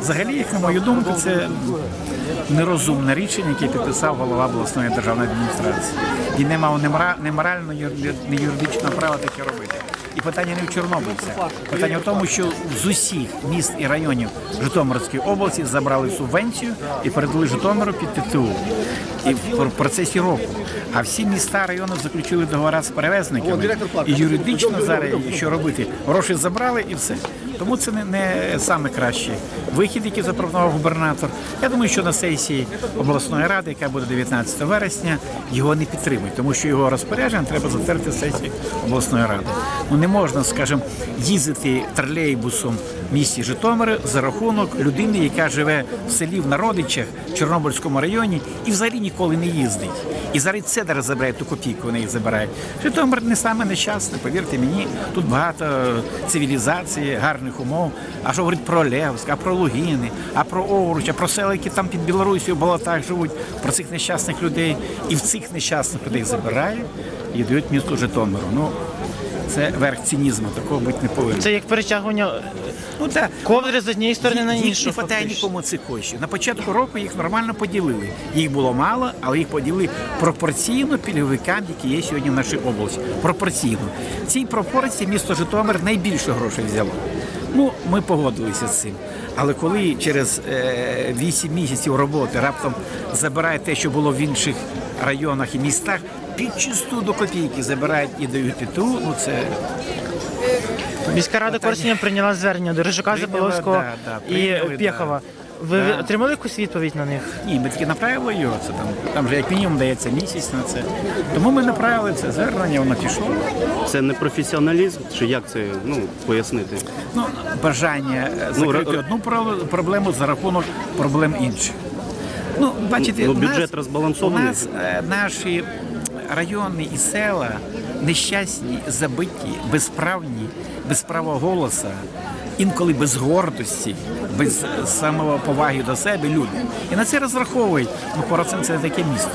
Взагалі, як на мою думку, це нерозумне рішення, яке підписав голова обласної державної адміністрації. Він не мав ні ні юридичного права таке робити. І питання не в чорнобильцях. Питання в тому, що з усіх міст і районів Житомирської області забрали субвенцію і передали Житомиру під ТТУ. І в в процесі року. А всі міста райони заключили договори з перевезниками. І юридично зараз що робити? Гроші забрали і все. Тому це не, не саме кращий вихід, який запропонував губернатор. Я думаю, що на сесії обласної ради, яка буде 19 вересня, його не підтримують, тому що його розпорядження треба затвердити сесії обласної ради. Ну не можна, скажімо, їздити тролейбусом місті Житомири за рахунок людини, яка живе в селі в Народичах, в Чорнобильському районі, і взагалі ніколи не їздить. І зараз це зараз забирає ту копійку, вони їх забирають. Житомир не саме нещасний, повірте мені, тут багато цивілізації, гарних умов. А що говорить про Левськ, а про Лугіни, а про Овруч, а про села, які там під Білорусію в болотах живуть, про цих нещасних людей. І в цих нещасних людей забирають і дають місту Житомиру. Ну, це верх цинізму, такого бути не повинно. Це як перетягування е, Ну, так. ковдри з однієї сторони на Їх іншу. не хватає фактично. нікому цих коштів. На початку року їх нормально поділили. Їх було мало, але їх поділили пропорційно пільговикам, які є сьогодні в нашій області. Пропорційно. В цій пропорції місто Житомир найбільше грошей взяло. Ну, ми погодилися з цим. Але коли через е, 8 місяців роботи раптом забирають те, що було в інших районах і містах, підчисту до копійки забирають і дають ТТУ, ну це Міська рада Корсуня прийняла звернення до Рижака Прийняла, да, да, і прийняли, Пєхова. Ви Да. отримали якусь відповідь на них? Ні, ми таки направили його. Це там, там вже як мінімум дається місяць на це. Тому ми направили це звернення, воно пішло. Це не професіоналізм, чи як це ну, пояснити? Ну, бажання е, закрити ра- одну про- проблему за рахунок проблем інших. Ну, бачите, Ну, у нас- бюджет розбалансований. У нас е, наші райони і села нещасні, забиті, безправні, без права голоса, інколи без гордості, без е, самоповаги до себе люди. І на це розраховують. Ну, Поросен це таке місто.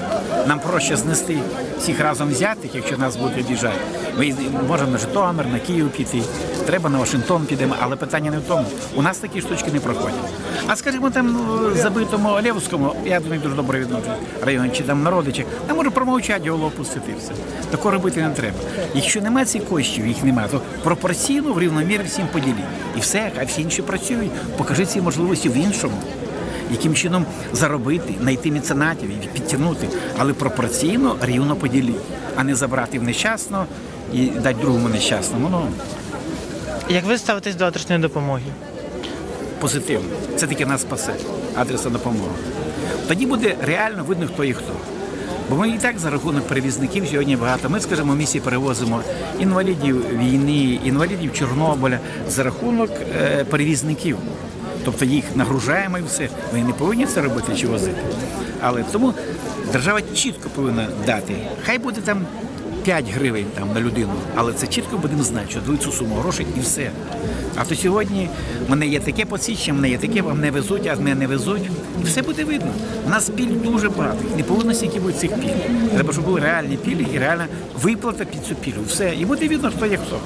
Нам проще знести всіх разом взятих, якщо нас будуть обіжати. Ми можемо на Житомир, на Київ піти, треба на Вашингтон підемо, але питання не в тому. У нас такі штучки не проходять. А скажімо, там ну, забитому Олєвському, я до них дуже добре відношу район, чи там народичі, там може промовчати, голову опустити все. Такого робити не треба. Якщо немає цих коштів, їх немає, то пропорційно в рівномірі всім поділіть. І все, хай всі інші працюють. Покажи ці можливості в іншому. Яким чином заробити, знайти меценатів і підтягнути, але пропорційно рівно поділіть, а не забрати в нещасного і дати другому нещасному. Ну, Як ви ставитесь до адресної допомоги? Позитивно. Це таки нас спасе, адресна допомога. Тоді буде реально видно, хто і хто. Бо ми і так за рахунок перевізників сьогодні багато. Ми, скажімо, в місті перевозимо інвалідів війни, інвалідів Чорнобиля за рахунок е, перевізників. Тобто їх нагружаємо і все. Ми не повинні це робити чи возити. Але тому держава чітко повинна дати. Хай буде там 5 гривень там на людину, але це чітко будемо знати, що дають цю суму грошей і все. А то сьогодні в мене є таке посвідчення, в мене є таке, вам не везуть, а мене не везуть. І все буде видно. У нас піль дуже багато. Не повинно стільки бути цих піль. Треба, щоб були реальні пілі і реальна виплата під цю пілю. Все. І буде видно, хто є хто.